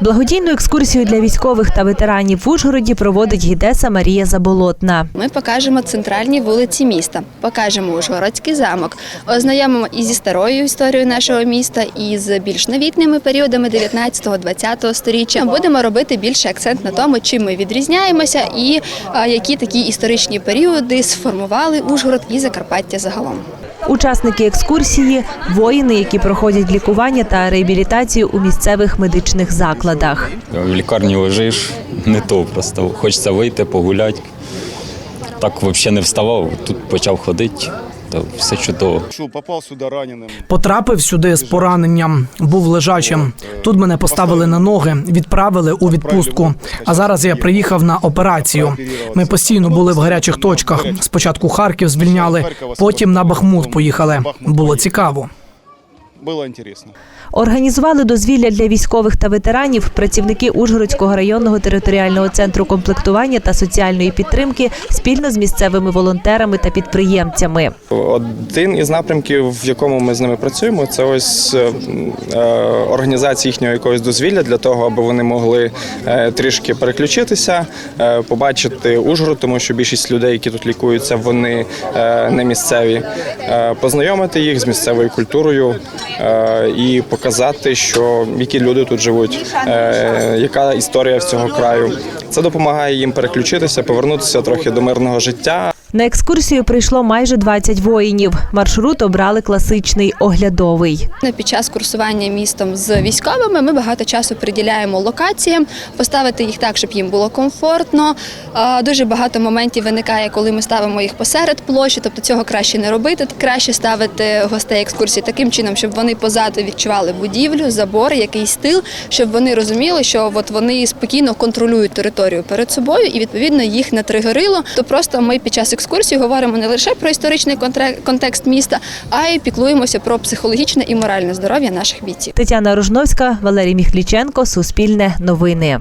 Благодійну екскурсію для військових та ветеранів в Ужгороді проводить гідеса Марія Заболотна. Ми покажемо центральні вулиці міста, покажемо Ужгородський замок, ознайомимо і зі старою історією нашого міста, і з більш новітніми періодами 19-20 століття. Будемо робити більше акцент на тому, чим ми відрізняємося, і які такі історичні періоди сформували Ужгород і Закарпаття загалом. Учасники екскурсії воїни, які проходять лікування та реабілітацію у місцевих медичних закладах. В лікарні лежиш, не то просто. Хочеться вийти, погуляти. Так взагалі не вставав, тут почав ходити, то все чудово. попав сюди раненим. Потрапив сюди з пораненням, був лежачим. Тут мене поставили на ноги, відправили у відпустку. А зараз я приїхав на операцію. Ми постійно були в гарячих точках. Спочатку Харків звільняли, потім на Бахмут поїхали. Було цікаво. Было интересно. Організували дозвілля для військових та ветеранів працівники Ужгородського районного територіального центру комплектування та соціальної підтримки спільно з місцевими волонтерами та підприємцями. Один із напрямків, в якому ми з ними працюємо, це ось е, е, організація їхнього якогось дозвілля для того, аби вони могли е, трішки переключитися, побачити Ужгород, тому що більшість людей, які тут лікуються, вони не місцеві, познайомити їх з місцевою культурою і показати, що які люди тут живуть, е, яка історія з цього краю. Це допомагає їм переключитися, повернутися трохи до мирного життя. На екскурсію прийшло майже 20 воїнів. Маршрут обрали класичний оглядовий. Під час курсування містом з військовими ми багато часу приділяємо локаціям, поставити їх так, щоб їм було комфортно. Дуже багато моментів виникає, коли ми ставимо їх посеред площі, тобто цього краще не робити. Краще ставити гостей екскурсії таким чином, щоб вони позаду відчували будівлю, забори, якийсь стил, щоб вони розуміли, що от вони спокійно контролюють територію перед собою і відповідно їх не тригерило. То просто ми під час екскурсії говоримо не лише про історичний контекст міста, а й піклуємося про психологічне і моральне здоров'я наших бійців. Тетяна Ружновська, Валерій Міхліченко, Суспільне новини.